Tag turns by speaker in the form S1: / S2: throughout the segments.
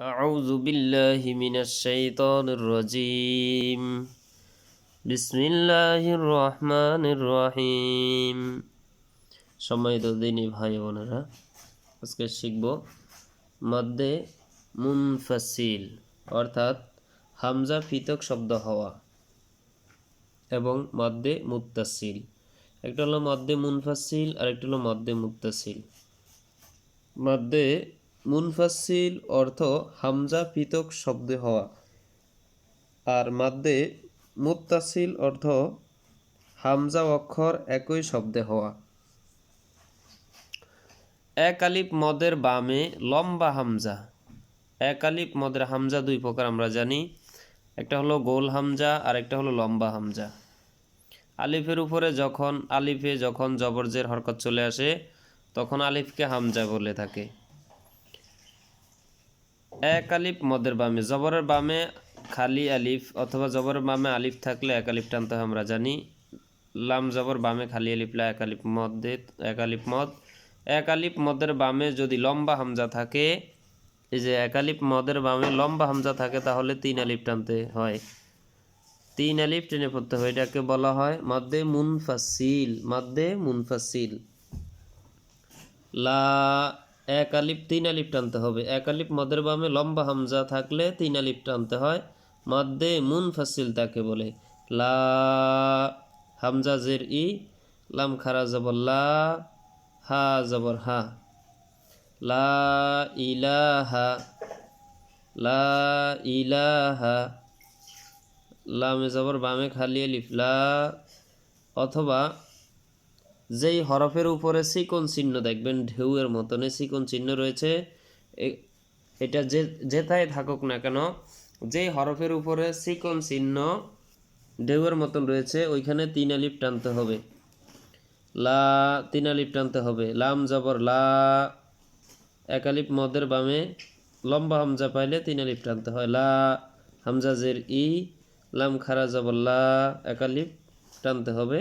S1: أعوذ بالله من الشيطان الرجيم بسم الله الرحمن الرحيم সম্মানিত দিনী ভাই বোনেরা আজকে শিখব মধ্যে মুনফাসিল অর্থাৎ হামজা পৃথক শব্দ হওয়া এবং মধ্যে মুত্তাসিল একটা হলো মধ্যে মুনফাসিল আর একটা হলো মধ্যে মুত্তাসিল মধ্যে মুনফাসিল অর্থ হামজা পৃথক শব্দে হওয়া। আর মাদ্দে মুত্তাসিল অর্থ হামজা অক্ষর একই শব্দে হওয়া। এক আলিফ মদের বামে লম্বা হামজা। এক আলিফ মদের হামজা দুই প্রকার আমরা জানি। একটা হলো গোল হামজা আর একটা হলো লম্বা হামজা। আলিফের উপরে যখন আলিফে যখন জবরজের হরকত চলে আসে, তখন আলিফকে হামজা বলে থাকে। এক আলিফ মদের বামে। জবরের বামে খালি আলিফ অথবা জবরের বামে আলিফ থাকলে এক আলিফ টানতে হয় আমরা জানি। লাম জবর বামে খালি আলিফ লা এক আলিফ মদে এক আলিফ মদ। এক আলিফ মদের বামে যদি লম্বা হামজা থাকে, এই যে এক আলিফ মদের বামে লম্বা হামজা থাকে, তাহলে তিন আলিফ টানতে হয়। তিন আলিফ টেনে পড়তে হয়, এটাকে বলা হয় মধ্যে মুনফাসিল মধ্যে মুনফাসিল লা এক আলিফ তিন আলিফ টানতে হবে। এক আলিফ মদের বামে লম্বা হামজা থাকলে তিন আলিফ টানতে হয়। মধ্যে মুনফাসিল তাকে বলে। লা হামজা জের ই, লাম খারা জবর লা, হা জবর হা। লা ইলাহা লা ইলাহা, লামে জবর বামে খালি আলিফ, লা অথবা যেই হরফের উপরে সিকন চিহ্ন দেখবেন, ঢেউয়ের মতনে সিকন চিহ্ন রয়েছে। এটা যে, যেথায় থাকুক না কেন, যেই হরফের উপরে সিকন চিহ্ন ঢেউয়ের মতন রয়েছে, ওইখানে তিন আলিফ টানতে হবে। লা, তিন আলিফ টানতে হবে। লাম, জবর, লা, এক আলিফ মদের বামে, লম্বা হামজা পাইলে তিন আলিফ টানতে হয়। লা, হামজা জের ই, লাম, খারা, জবর, লা, এক আলিফ টানতে হবে।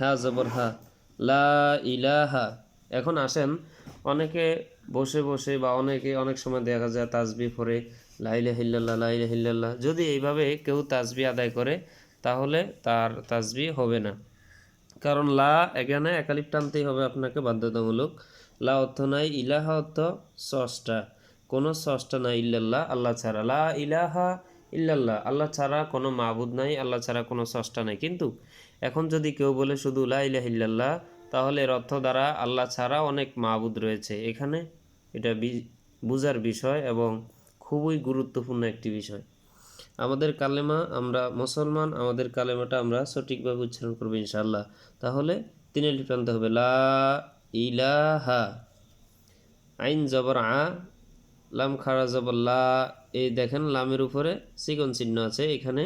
S1: হা, জবর, হা। লা ইলাহা। এখন আসেন, অনেকে বসে বসে বা অনেকে অনেক সময় দেখা যায় তাজবি পড়ে লাইলে হিল্লাল্লাহ লাইলা হিল্লাল্লাহ যদি এইভাবে কেউ তাজবি আদায় করে, তাহলে তার তাজবি হবে না। কারণ লা এখানে একালিপ টানতেই হবে আপনাকে বাধ্যতামূলক। লা অর্থ নাই, ইলাহা অর্থ সষ্টা কোনো সষ্টা নাই, ইল্লাল্লাহ, আল্লাহ ছাড়া। লা ইলাহা ইল্লাল্লাহ, আল্লাহ ছাড়া কোনো মাবুদ নাই, আল্লাহ ছাড়া কোনো সষ্টা নাই। কিন্তু এখন যদি কেউ বলে শুধু লা ইলাহা ইল্লাল্লাহ, তাহলে এর অর্থ দ্বারা আল্লাহ ছাড়া অনেক মাবুদ রয়েছে। এখানে এটা বুঝার বিষয় এবং খুবই গুরুত্বপূর্ণ একটি বিষয়। আমাদের কালেমা আমরা মুসলমান, আমাদের কালেমাটা আমরা সঠিকভাবে উচ্চারণ করব ইনশাল্লাহ তাহলে তিনে লিপ্রান্ত হবে, লা ইলাহা, আইন জবর আ, লাম খারা জবর লা এই দেখেন লামের উপরে চিকন চিহ্ন আছে এখানে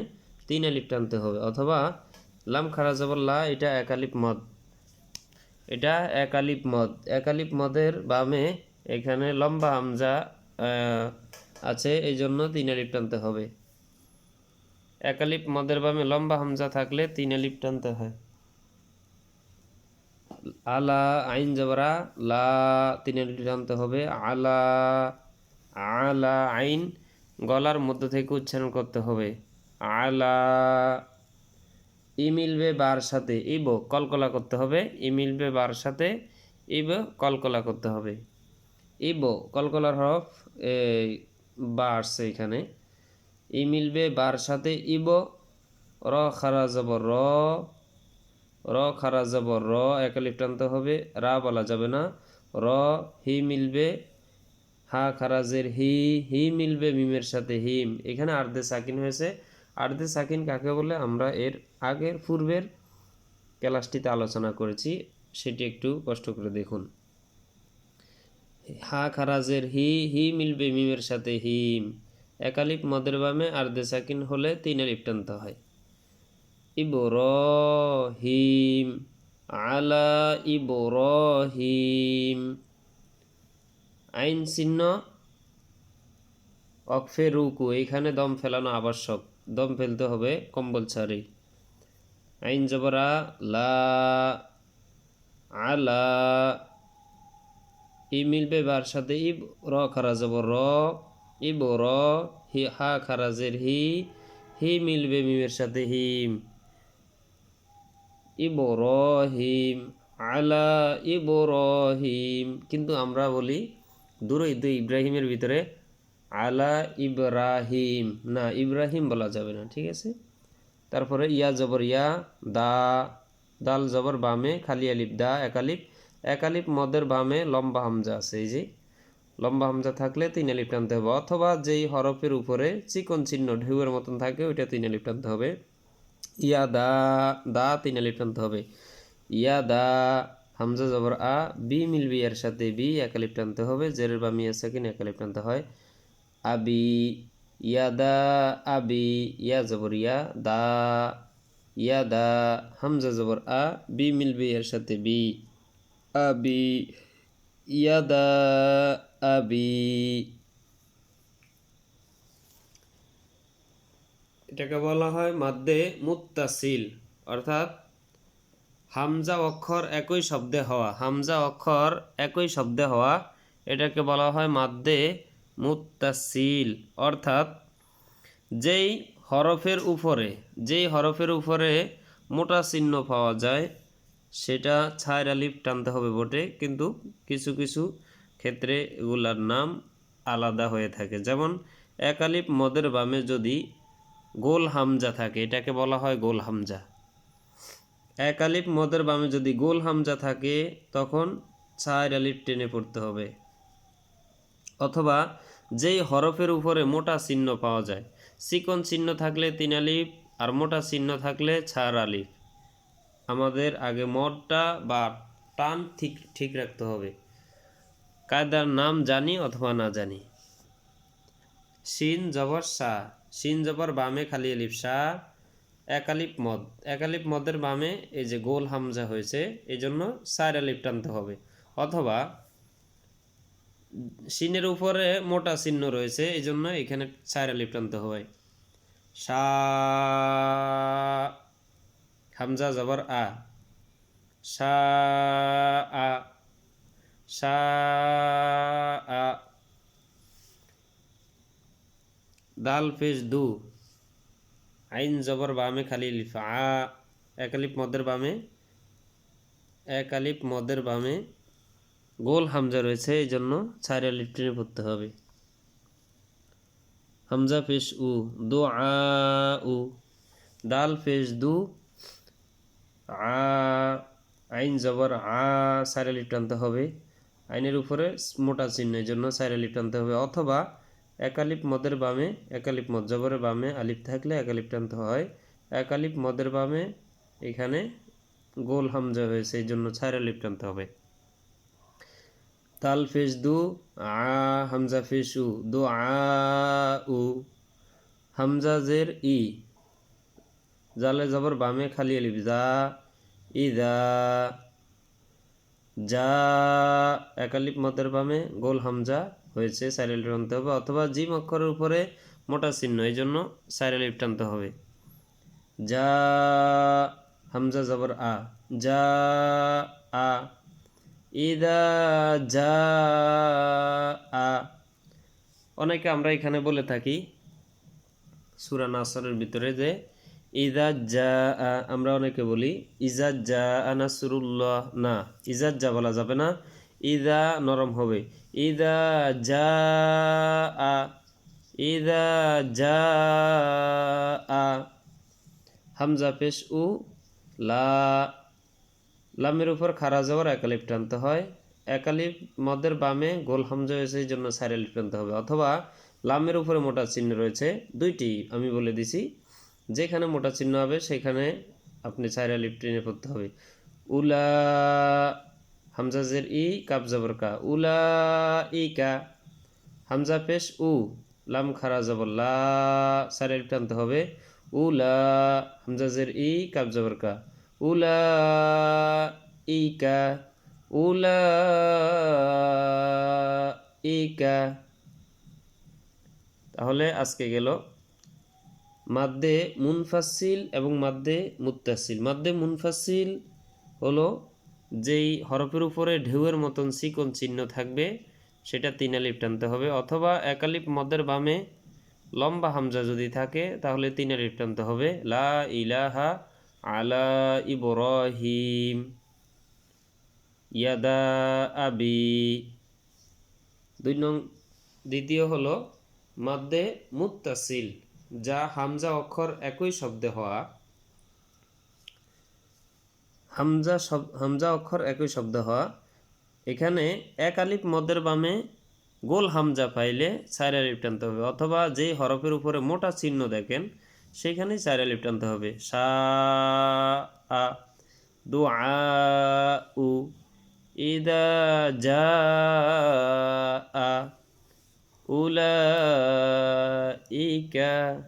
S1: তিন আলিফ টানতে হবে অথবা লাম খারা জবর লা এটা এক আলিফ মদ। এটা এক আলিফ মদ। এক আলিফ মদের বামে এখানে লম্বা আহ, আছে এই জন্য তিন আলিফ টানতে হবে। এক আলিফ মদের বামে লম্বা হামজা থাকলে তিন আলিফ টানতে হয়। আলা আইন জবরা লা তিন আলিফ টানতে হবে আলা আলা আইন গলার মধ্য থেকে উচ্চারণ করতে হবে। আলা ই মিলবে বার সাথে ইব কলকলা করতে হবে। ই মিলবে বার সাথে ইব কলকলা করতে হবে। ইব কলকলার হরফ বা আসছে এখানে। ই মিলবে বার সাথে ইব, র খারা যাব র র খারা যাব র একালিপ টানতে হবে। রা বলা যাবে না। র, হি মিলবে হা খারাজের হি হি মিলবে মিমের সাথে, হিম। এখানে আর্ধে সাকিন হয়েছে। আর্ধে সাকিন কাকে বলে? আমরা এর আগের পূর্বের ক্লাসটিতে আলোচনা করেছি। সেটি একটু কষ্ট করে দেখুন। হা খারাজের হি হি মিলবে মিমের সাথে, হিম। একালিপ মদের বামে আর্ধে সাকিন হলে তিন আলিপ টানতে হয়। ইবরহিম আলা ইবরহিম। আইন চিহ্ন অকফে রুকু, এইখানে দম ফেলানো আবশ্যক। দম ফেলতে হবে কম্পালসারি। আইন জবরা, লা আলা ই মিলবে বার সাথে ইব র খারা যাব র ইবর হি, হা খারাজের হি হি মিলবে মিমের সাথে হিম। ইবরহিম আলা ইবরহিম কিন্তু আমরা বলি দূরই দুই ইব্রাহিমের ভিতরে আলা ইব্রাহিম। না, ইব্রাহিম বলা যাবে না, ঠিক আছে? তারপরে ইয়া জবর ইয়া, দা, দাল জবর বামে, খালি আলিফ, দা একালিপ একালিপ মদের বামে লম্বা হামজা আছে, এই যে। লম্বা হামজা থাকলে তিন আলিফ টানতে হবে, অথবা যেই হরফের উপরে চিকন চিহ্ন ঢেউয়ের মতন থাকে, ওইটা তিন আলিফ টানতে হবে। ইয়া দা দা, তিন আলিফ টানতে হবে। ইয়া দা হামজা জবর আ, বি মিলবি এর সাথে বি এক আলিফ টানতে হবে, জেরের বা মিয়া সেকেন্ড এক আলিফ টানতে হয়। আবি ইয়া, দা আবি ইয়া জবর ইয়া, দা ইয়া, দা, হামজা জবর আ, বি মিলবি এর সাথে বি। আবি ইয়া, দা আবি এটাকে বলা হয় মাদ্দে মুত্তাসিল, অর্থাৎ হামজা অক্ষর একই শব্দে হওয়া, হামজা অক্ষর একই শব্দে হওয়া, এটাকে বলা হয় মাদ্দে মুত্তাসিল অর্থাৎ যেই হরফের উপরে, যেই হরফের উপরে মোটা চিহ্ন পাওয়া যায়, সেটা ছায়ের আলিফ টানতে হবে বটে, কিন্তু কিছু কিছু ক্ষেত্রে এগুলার নাম আলাদা হয়ে থাকে। যেমন, এক আলিফ মদের বামে যদি গোল হামজা থাকে, এটাকে বলা হয় গোল হামজা। এক আলিফ মদের বামে যদি গোল হামজা থাকে, তখন চার আলিফ টেনে পড়তে হবে। অথবা যেই হরফের উপরে মোটা চিহ্ন পাওয়া যায় চিকন চিহ্ন থাকলে তিন আলিফ আর মোটা চিহ্ন থাকলে চার আলিফ। আমাদের আগে মদটা বা টান ঠিক ঠিক রাখতে হবে। কায়দার নাম জানি অথবা না জানি। শিন জবর শাহ শিন জবর বামে খালি আলিফ শাহ একালিপ মদ। একালিপ মদের বামে এই যে গোল হামজা হয়েছে এই জন্য চার আলিফ টানতে হবে। অথবা শিনের উপরে মোটা চিহ্ন রয়েছে এই জন্য এখানে চার আলিফ টানতে হবে। সা হামজা জবর আ। সা আ। সা আ। দাল পেশ দু। আইন জবর বামে খালি লিফ, আ এক একালিপ মদের বামে এক একালিপ মদের বামে গোল হামজা রয়েছে, এই জন্য আলিফ টেনে পড়তে হবে। হামজা পেশ উ, দো, আ, উ। দাল পেশ দু, আ, আইন জবর, আ চার আলিফ টানতে হবে। আইনের উপরে মোটা চিহ্ন, এই জন্য চার আলিফ টানতে হবে। অথবা একালিপ মদের বামে, একালিপ মদ জবরের বামে আলিফ থাকলে একালিপ টানতে হয়। একালিপ মদের বামে, এখানে গোল হামজা হয়েছে, এই জন্য ছায় আলিফ টানতে হবে। তাল ফেস দু, আ, হামজা ফেস উ, দু, আ, উ। হামজা জের ই। জালে জবর বামে খালি আলিফ যা ইদা যা একালিপ মদের বামে, গোল হামজা। হয়েছে সাইরাল টানতে হবে অথবা জিম অক্ষরের উপরে মোটা চিহ্ন, এই জন্য সাইরাল টানতে হবে। যা, হামজা জবর আ, যা, আ, ইদা, যা, আ। অনেকে আমরা এখানে বলে থাকি সুরা নাসরের ভিতরে যে ইদা, যা আমরা অনেকে বলি ইজা, যা আনাসুরুল্লাহ না ইজাজ যা বলা যাবে না। ইদা নরম হবে। ইদা যা আ। ইদা যা আ। হামজা পেশ উ। লা। লামের উপর খারা যাওয়ার একালিপ টানতে হয়। একালিপ মদের বামে গোল হামজা হয়েছে, এই জন্য সাইরালিপ টানতে হবে। অথবা লামের উপরে মোটা চিহ্ন রয়েছে, দুইটি আমি বলে দিছি। যেখানে মোটা চিহ্ন হবে, সেখানে আপনি সাইরালিপ টেনে পড়তে হবে। উলা হামজা জের ই, কাপ জবর কা। উলা ই কা হামজা পেশ উ, লাম খারা জবর লা সাইরালিপ টানতে হবে। উলা, হামজা জের ই, কাপ জবর কা। উলা ইকা উলা ইকা তাহলে আজকে গেল মাদ্দে মুনফাসিল এবং মাদ্দে মুত্তাসিল মাদ্দে মুনফাসিল হলো যেই হরফের উপরে ঢেউয়ের মতন চিকন চিহ্ন থাকবে, সেটা তিন আলিফ টানতে হবে, অথবা এক আলিফ মদের বামে লম্বা হামজা যদি থাকে, তাহলে তিন আলিফ টানতে হবে। লা ইলাহা আলা ইব্রাহিম। ইয়াদা আবি। দুই নং দ্বিতীয় হলো, মাদ্দে মুত্তাসিল, যা হামজা অক্ষর একই শব্দে হওয়া। হামজা শব, হামজা অক্ষর একই শব্দ হওয়া। এখানে এক আলিফ মদের বামে গোল হামজা পাইলে চার আলিফ টানতে হবে, অথবা যেই হরফের উপরে মোটা চিহ্ন দেখেন, সেখানেই চার আলিফ টানতে হবে। সা, আ, দু, আ, উ, ইদা যা আ উলাইকা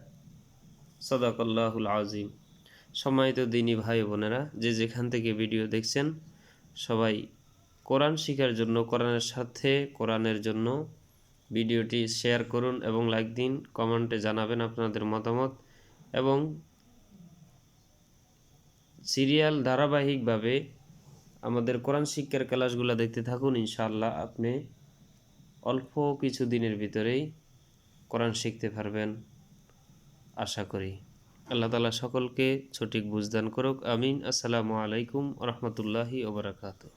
S1: সদাকল্লাহুল আজিম সম্মানিত দিনী ভাই বোনেরা, যে যেখান থেকে ভিডিও দেখছেন, সবাই কোরআন শেখার জন্য, কোরআনের সাথে কোরআনের জন্য ভিডিওটি শেয়ার করুন এবং লাইক দিন, কমেন্টে জানাবেন আপনাদের মতামত এবং সিরিয়াল ধারাবাহিকভাবে আমাদের কোরআন শিক্ষার ক্লাসগুলো দেখতে থাকুন, ইনশাআল্লাহ আপনি অল্প কিছু দিনের ভিতরেই কোরআন শিখতে পারবেন, আশা করি। আল্লাহ তালা সকলকে সঠিক বুঝদান করুক। আমিন। আসসালামু আলাইকুম রহমতুল্লাহি ওবরাকাতু